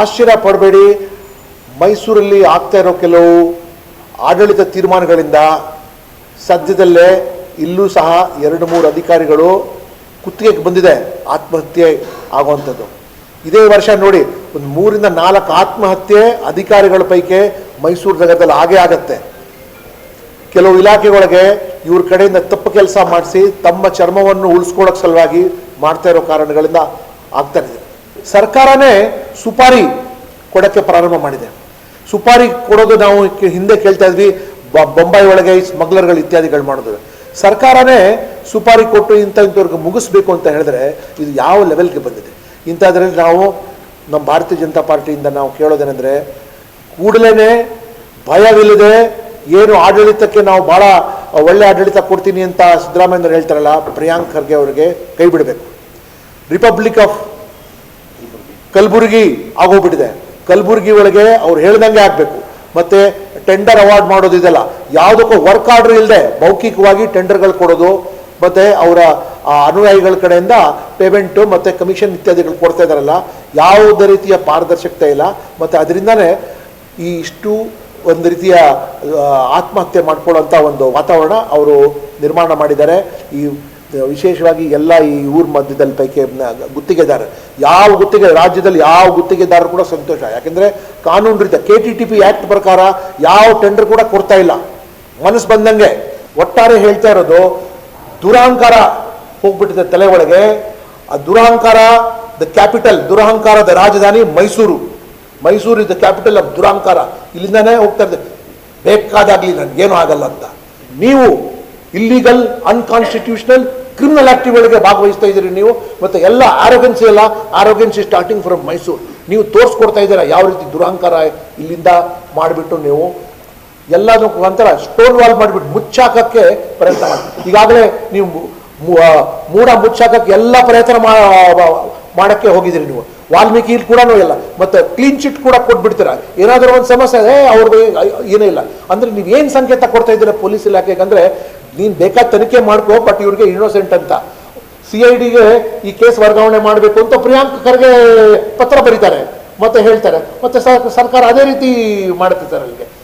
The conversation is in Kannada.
ಆಶ್ಚರ್ಯ ಪಡಬೇಡಿ. ಮೈಸೂರಲ್ಲಿ ಆಗ್ತಾ ಇರೋ ಕೆಲವು ಆಡಳಿತ ತೀರ್ಮಾನಗಳಿಂದ ಸದ್ಯದಲ್ಲೇ ಇಲ್ಲೂ ಸಹ ಎರಡು ಮೂರು ಅಧಿಕಾರಿಗಳು ಕುತ್ತಿಗೆಗೆ ಬಂದಿದೆ, ಆತ್ಮಹತ್ಯೆ ಆಗುವಂಥದ್ದು. ಇದೇ ವರ್ಷ ನೋಡಿ, ಒಂದು ಮೂರಿಂದ ನಾಲ್ಕು ಆತ್ಮಹತ್ಯೆ ಅಧಿಕಾರಿಗಳ ಪೈಕಿ ಮೈಸೂರು ನಗರದಲ್ಲಿ ಹಾಗೇ ಆಗತ್ತೆ. ಕೆಲವು ಇಲಾಖೆಗಳಿಗೆ ಇವ್ರ ಕಡೆಯಿಂದ ತಪ್ಪು ಕೆಲಸ ಮಾಡಿಸಿ ತಮ್ಮ ಚರ್ಮವನ್ನು ಉಳಿಸ್ಕೊಳ್ಳೋಕೆ ಸಲುವಾಗಿ ಮಾಡ್ತಾ ಇರೋ ಕಾರಣಗಳಿಂದ ಆಗ್ತಾ ಇದೆ. ಸರ್ಕಾರನೇ ಸುಪಾರಿ ಕೊಡೋಕ್ಕೆ ಪ್ರಾರಂಭ ಮಾಡಿದೆ. ಸುಪಾರಿ ಕೊಡೋದು ನಾವು ಹಿಂದೆ ಕೇಳ್ತಾ ಇದ್ವಿ ಬೊಂಬಾಯಿ ಒಳಗೆ ಸ್ಮಗ್ಲರ್ಗಳು ಇತ್ಯಾದಿಗಳು ಮಾಡೋದು. ಸರ್ಕಾರನೇ ಸುಪಾರಿ ಕೊಟ್ಟು ಇಂಥ ಇಂಥವ್ರಿಗೆ ಮುಗಿಸ್ಬೇಕು ಅಂತ ಹೇಳಿದ್ರೆ ಇದು ಯಾವ ಲೆವೆಲ್ಗೆ ಬಂದಿದೆ. ಇಂಥದ್ರಲ್ಲಿ ನಾವು ನಮ್ಮ ಭಾರತೀಯ ಜನತಾ ಪಾರ್ಟಿಯಿಂದ ನಾವು ಕೇಳೋದೇನೆಂದರೆ ಕೂಡಲೇ ಭಯವಿಲ್ಲದೆ ಏನು ಆಡಳಿತಕ್ಕೆ ನಾವು ಭಾಳ ಒಳ್ಳೆ ಆಡಳಿತ ಕೊಡ್ತೀನಿ ಅಂತ ಸಿದ್ದರಾಮಯ್ಯ ಹೇಳ್ತಾರಲ್ಲ, ಪ್ರಿಯಾಂಕ್ ಖರ್ಗೆ ಅವರಿಗೆ ಕೈ ಬಿಡಬೇಕು. ರಿಪಬ್ಲಿಕ್ ಆಫ್ ಕಲಬುರಗಿ ಆಗೋಗ್ಬಿಟ್ಟಿದೆ. ಕಲಬುರಗಿ ಒಳಗೆ ಅವ್ರು ಹೇಳ್ದಂಗೆ ಆಗಬೇಕು. ಮತ್ತೆ ಟೆಂಡರ್ ಅವಾರ್ಡ್ ಮಾಡೋದು ಇದೆಲ್ಲ. ಯಾವುದಕ್ಕೂ ವರ್ಕ್ ಆರ್ಡರ್ ಇಲ್ಲದೆ ಮೌಖಿಕವಾಗಿ ಟೆಂಡರ್ಗಳು ಕೊಡೋದು, ಮತ್ತೆ ಅವರ ಅನುಯಾಯಿಗಳ ಕಡೆಯಿಂದ ಪೇಮೆಂಟು ಮತ್ತೆ ಕಮಿಷನ್ ಇತ್ಯಾದಿಗಳು ಕೊಡ್ತಾ ಇದಾರಲ್ಲ ಯಾವುದೇ ರೀತಿಯ ಪಾರದರ್ಶಕತೆ ಇಲ್ಲ. ಮತ್ತೆ ಅದರಿಂದನೇ ಈ ಇಷ್ಟು ಒಂದು ರೀತಿಯ ಆತ್ಮಹತ್ಯೆ ಮಾಡ್ಕೊಳ್ಳೋಂಥ ಒಂದು ವಾತಾವರಣ ಅವರು ನಿರ್ಮಾಣ ಮಾಡಿದ್ದಾರೆ. ಈ ವಿಶೇಷವಾಗಿ ಎಲ್ಲ ಈ ಊರ ಮಧ್ಯದಲ್ಲಿ ಪೈಕಿ ಗುತ್ತಿಗೆದಾರ ಯಾವ ಗುತ್ತಿಗೆ, ರಾಜ್ಯದಲ್ಲಿ ಯಾವ ಗುತ್ತಿಗೆದಾರರು ಕೂಡ ಸಂತೋಷ. ಯಾಕೆಂದ್ರೆ ಕಾನೂನು ರೀತಿಯ K T T P act ಪ್ರಕಾರ ಯಾವ ಟೆಂಡರ್ ಕೂಡ ಕೊಡ್ತಾ ಇಲ್ಲ. ಮನಸ್ಸು ಬಂದಂಗೆ ಒಟ್ಟಾರೆ ಹೇಳ್ತಾ ಇರೋದು, ದುರಹಂಕಾರ ಹೋಗ್ಬಿಟ್ಟಿದೆ ತಲೆ ಒಳಗೆ. ಆ ದುರಹಂಕಾರ ದ ಕ್ಯಾಪಿಟಲ್ ದುರಹಂಕಾರದ ರಾಜಧಾನಿ Mysuru. Mysuru is the capital of ದುರಹಂಕಾರ. ಇಲ್ಲಿಂದನೇ ಹೋಗ್ತಾ ಇದೆ ಬೇಕಾದಾಗ್ಲಿ ನನಗೇನು ಆಗಲ್ಲ ಅಂತ. ನೀವು ಇಲ್ಲಿಗಲ್ ಅನ್ಕಾನ್ಸ್ಟಿಟ್ಯೂಷನಲ್ ಕ್ರಿಮಿನಲ್ ಆಕ್ಟಿವಿಟಿಗೆ ಭಾಗವಹಿಸ್ತಾ ಇದ್ದೀರಿ ನೀವು, ಮತ್ತೆ ಎಲ್ಲ ಆರೋಗ್ಯನ್ಸಿ ಎಲ್ಲ ಆರೋಗ್ಯನ್ಸಿ ಸ್ಟಾರ್ಟಿಂಗ್ ಫ್ರಮ್ ಮೈಸೂರು ನೀವು ತೋರಿಸ್ಕೊಡ್ತಾ ಇದ್ದೀರಾ, ಯಾವ ರೀತಿ ದುರಹಂಕಾರ ಇಲ್ಲಿಂದ ಮಾಡಿಬಿಟ್ಟು ನೀವು? ಎಲ್ಲದಕ್ಕೂ ಒಂಥರ ಸ್ಟೋನ್ ವಾಲ್ ಮಾಡಿಬಿಟ್ಟು ಮುಚ್ಚಾಕಕ್ಕೆ ಪ್ರಯತ್ನ ಮಾಡಿ ಈಗಾಗಲೇ ನೀವು ಮೂಡ ಮುಚ್ಚಾಕಕ್ಕೆ ಎಲ್ಲ ಪ್ರಯತ್ನ ಮಾಡಕ್ಕೆ ಹೋಗಿದ್ದೀರಿ ನೀವು. ವಾಲ್ಮೀಕಿ ಕೂಡ ಇಲ್ಲ. ಮತ್ತೆ ಕ್ಲೀನ್ ಚಿಟ್ ಕೂಡ ಕೊಟ್ಬಿಡ್ತೀರಾ? ಏನಾದರೂ ಒಂದು ಸಮಸ್ಯೆ ಇದೆ ಅವ್ರದ್ದು ಏನೇ ಇಲ್ಲ. ಅಂದ್ರೆ ನೀವು ಏನು ಸಂಕೇತ ಕೊಡ್ತಾ ಇದ್ದೀರಾ ಪೊಲೀಸ್ ಇಲಾಖೆಗೆ ಅಂದ್ರೆ ನೀನು ಬೇಕಾದ ತನಿಖೆ ಮಾಡ್ಕೋ ಬಟ್ ಇವ್ರಿಗೆ ಇನ್ನೋಸೆಂಟ್ ಅಂತ. ಸಿ ಐ ಡಿಗೆ ಈ ಕೇಸ್ ವರ್ಗಾವಣೆ ಮಾಡಬೇಕು ಅಂತ ಪ್ರಿಯಾಂಕ್ ಖರ್ಗೆ ಪತ್ರ ಬರೀತಾರೆ, ಮತ್ತೆ ಹೇಳ್ತಾರೆ. ಮತ್ತೆ ಸರ್- ಸರ್ಕಾರ ಅದೇ ರೀತಿ ಮಾಡುತ್ತೆ ಸರ್